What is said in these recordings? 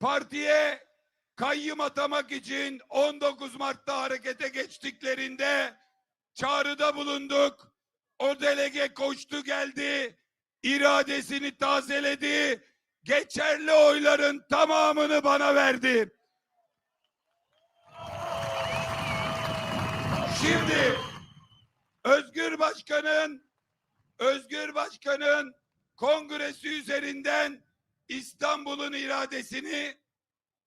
partiye kayyım atamak için 19 Mart'ta harekete geçtiklerinde çağrıda bulunduk. O delege koştu geldi, iradesini tazeledi, geçerli oyların tamamını bana verdi. Şimdi Özgür Başkan'ın Özgür Başkan'ın kongresi üzerinden İstanbul'un iradesini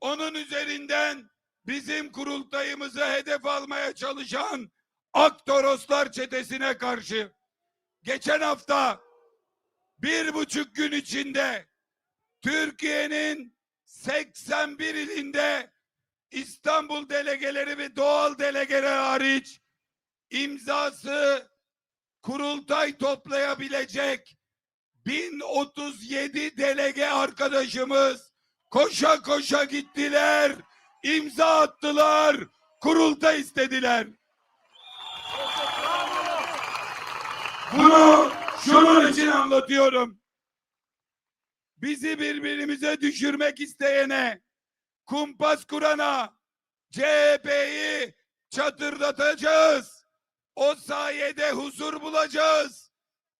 onun üzerinden bizim kurultayımızı hedef almaya çalışan Aktoroslar çetesine karşı geçen hafta bir buçuk gün içinde Türkiye'nin 81 ilinde İstanbul delegeleri ve doğal delegeler hariç imzası kurultay toplayabilecek 1037 delege arkadaşımız koşa koşa gittiler, imza attılar, kurultay istediler. Bunu şunun için anlatıyorum. Bizi birbirimize düşürmek isteyene, kumpas kurana, CHP'yi çatırdatacağız. O sayede huzur bulacağız.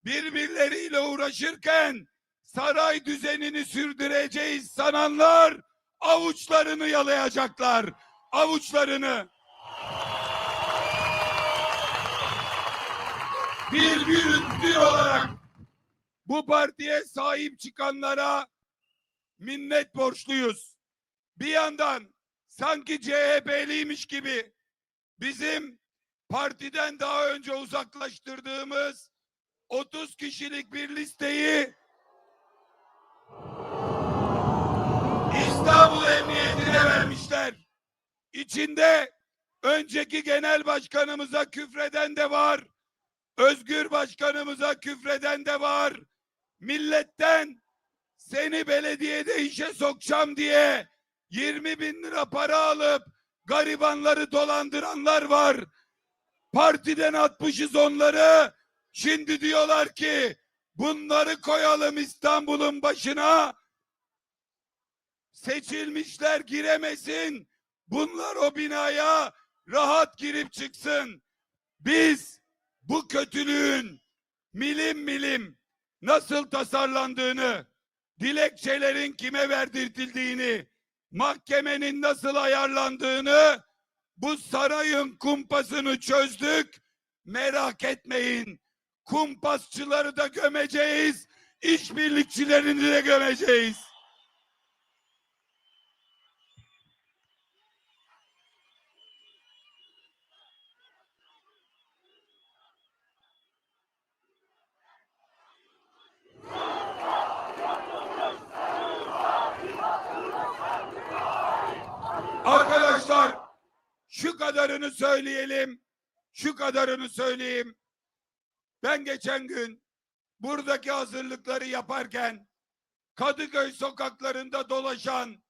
Birbirleriyle uğraşırken saray düzenini sürdüreceğiz sananlar avuçlarını yalayacaklar. Avuçlarını. Bir büyüklü olarak bu partiye sahip çıkanlara minnet borçluyuz. Bir yandan sanki CHP'liymiş gibi bizim partiden daha önce uzaklaştırdığımız 30 kişilik bir listeyi İstanbul Emniyetine vermişler. İçinde önceki genel başkanımıza küfreden de var. Özgür başkanımıza küfreden de var. Milletten seni belediyede işe sokacağım diye 20 bin lira para alıp garibanları dolandıranlar var. Partiden atmışız onları. Şimdi diyorlar ki bunları koyalım İstanbul'un başına. Seçilmişler giremesin. Bunlar o binaya rahat girip çıksın. Biz bu kötülüğün milim milim nasıl tasarlandığını, dilekçelerin kime verdirtildiğini, mahkemenin nasıl ayarlandığını bu sarayın kumpasını çözdük. Merak etmeyin. Kumpasçıları da gömeceğiz. işbirlikçilerini de gömeceğiz. Arkadaşlar şu kadarını söyleyelim. Şu kadarını söyleyeyim. Ben geçen gün buradaki hazırlıkları yaparken Kadıköy sokaklarında dolaşan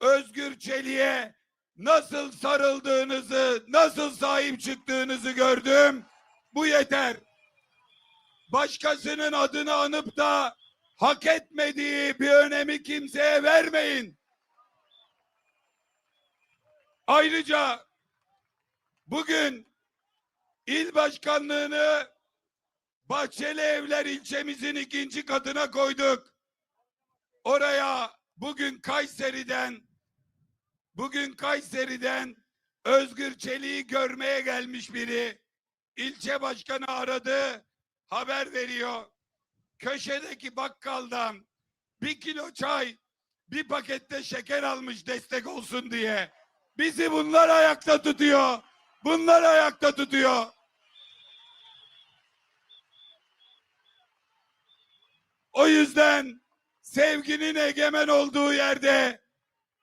Özgür Çelik'e nasıl sarıldığınızı, nasıl sahip çıktığınızı gördüm. Bu yeter. Başkasının adını anıp da hak etmediği bir önemi kimseye vermeyin. Ayrıca bugün il başkanlığını Bahçeli Evler ilçemizin ikinci katına koyduk. Oraya bugün Kayseri'den bugün Kayseri'den Özgür Çelik'i görmeye gelmiş biri ilçe başkanı aradı haber veriyor. Köşedeki bakkaldan bir kilo çay bir pakette şeker almış destek olsun diye. Bizi bunlar ayakta tutuyor. Bunlar ayakta tutuyor. O yüzden sevginin egemen olduğu yerde,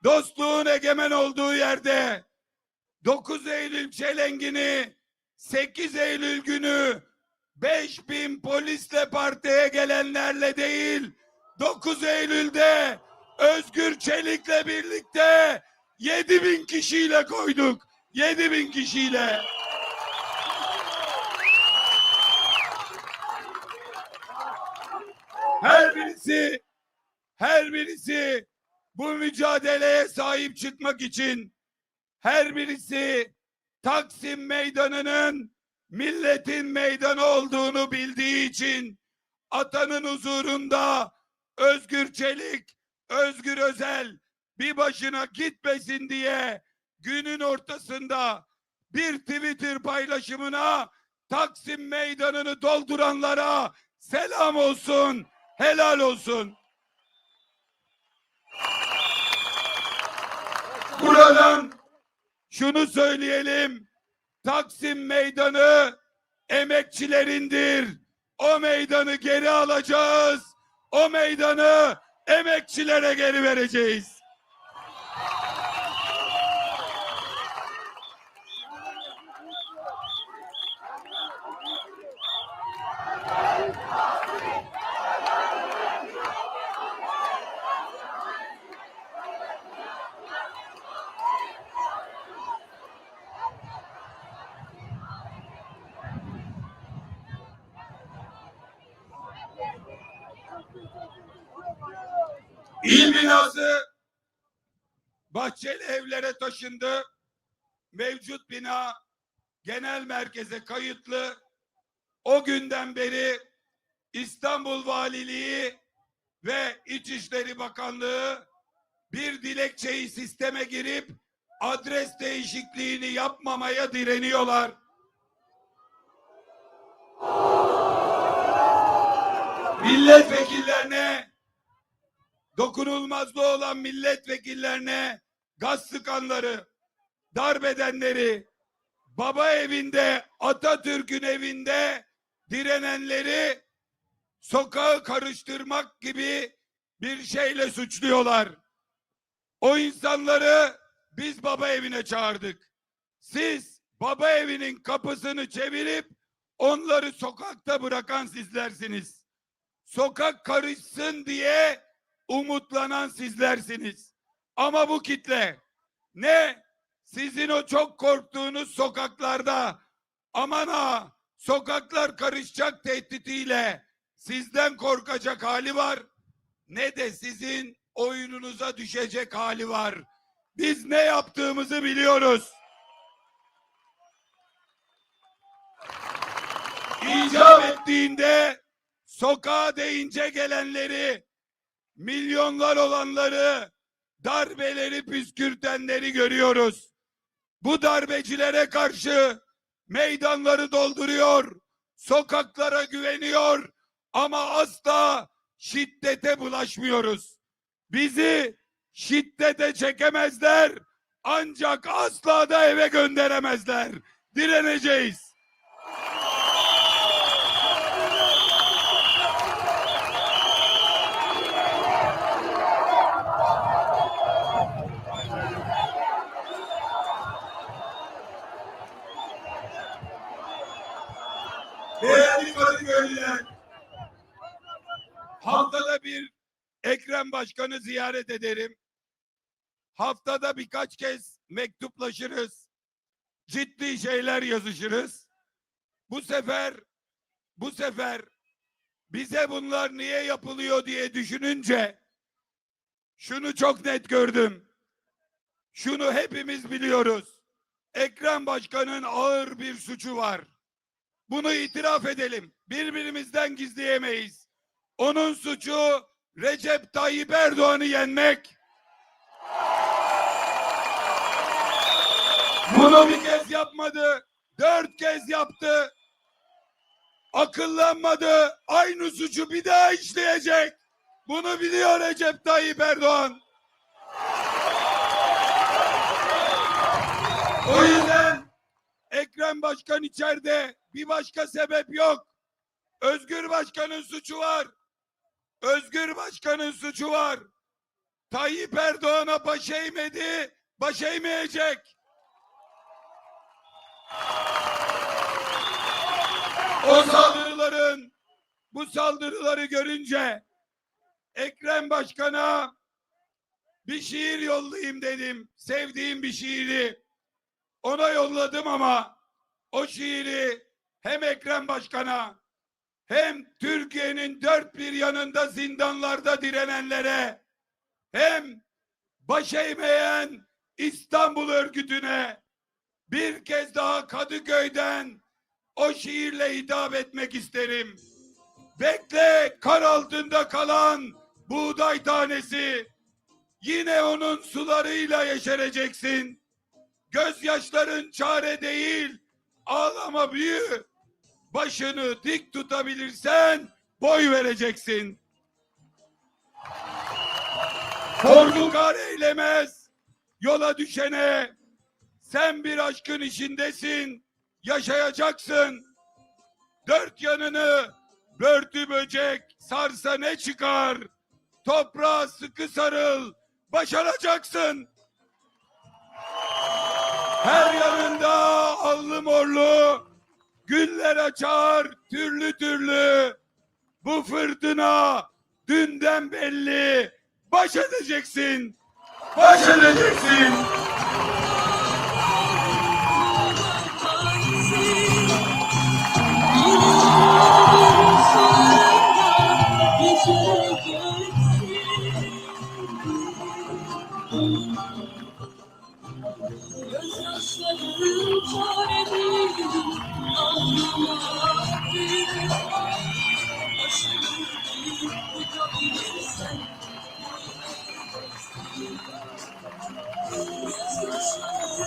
dostluğun egemen olduğu yerde 9 Eylül çelengini 8 Eylül günü 5000 polisle partiye gelenlerle değil 9 Eylül'de Özgür Çelik'le birlikte 7000 kişiyle koyduk. 7000 kişiyle. Her birisi her birisi bu mücadeleye sahip çıkmak için her birisi Taksim Meydanı'nın milletin meydanı olduğunu bildiği için atanın huzurunda Özgür Çelik, Özgür Özel bir başına gitmesin diye günün ortasında bir Twitter paylaşımına Taksim Meydanı'nı dolduranlara selam olsun, helal olsun. Buradan şunu söyleyelim. Taksim Meydanı emekçilerindir. O meydanı geri alacağız. O meydanı emekçilere geri vereceğiz. İl binası Bahçeli evlere taşındı. Mevcut bina genel merkeze kayıtlı. O günden beri İstanbul Valiliği ve İçişleri Bakanlığı bir dilekçeyi sisteme girip adres değişikliğini yapmamaya direniyorlar. Milletvekillerine dokunulmazlığı olan milletvekillerine gaz sıkanları, darbedenleri, baba evinde, Atatürk'ün evinde direnenleri sokağı karıştırmak gibi bir şeyle suçluyorlar. O insanları biz baba evine çağırdık. Siz baba evinin kapısını çevirip onları sokakta bırakan sizlersiniz. Sokak karışsın diye umutlanan sizlersiniz. Ama bu kitle ne sizin o çok korktuğunuz sokaklarda aman ha sokaklar karışacak tehditiyle sizden korkacak hali var ne de sizin oyununuza düşecek hali var. Biz ne yaptığımızı biliyoruz. İcap ettiğinde sokağa deyince gelenleri milyonlar olanları, darbeleri püskürtenleri görüyoruz. Bu darbecilere karşı meydanları dolduruyor, sokaklara güveniyor ama asla şiddete bulaşmıyoruz. Bizi şiddete çekemezler ancak asla da eve gönderemezler. Direneceğiz. Değerli Kadıköylüler, haftada bir Ekrem Başkan'ı ziyaret ederim. Haftada birkaç kez mektuplaşırız. Ciddi şeyler yazışırız. Bu sefer, bu sefer bize bunlar niye yapılıyor diye düşününce şunu çok net gördüm. Şunu hepimiz biliyoruz. Ekrem Başkan'ın ağır bir suçu var. Bunu itiraf edelim. Birbirimizden gizleyemeyiz. Onun suçu Recep Tayyip Erdoğan'ı yenmek. Bunu bir kez yapmadı. Dört kez yaptı. Akıllanmadı. Aynı suçu bir daha işleyecek. Bunu biliyor Recep Tayyip Erdoğan. O yüzden Ekrem Başkan içeride bir başka sebep yok. Özgür Başkan'ın suçu var. Özgür Başkan'ın suçu var. Tayyip Erdoğan'a baş eğmedi, baş eğmeyecek. O saldırıların, bu saldırıları görünce Ekrem Başkan'a bir şiir yollayayım dedim. Sevdiğim bir şiiri. Ona yolladım ama o şiiri hem Ekrem Başkan'a hem Türkiye'nin dört bir yanında zindanlarda direnenlere hem baş eğmeyen İstanbul örgütüne bir kez daha Kadıköy'den o şiirle hitap etmek isterim. Bekle kar altında kalan buğday tanesi. Yine onun sularıyla yeşereceksin. Gözyaşların çare değil, ağlama büyü. Başını dik tutabilirsen boy vereceksin. Korku kar eylemez yola düşene. Sen bir aşkın içindesin, yaşayacaksın. Dört yanını börtü böcek sarsa ne çıkar? Toprağa sıkı sarıl, başaracaksın. Her yanında allı morlu güller açar türlü türlü. Bu fırtına dünden belli. Baş edeceksin. Baş edeceksin.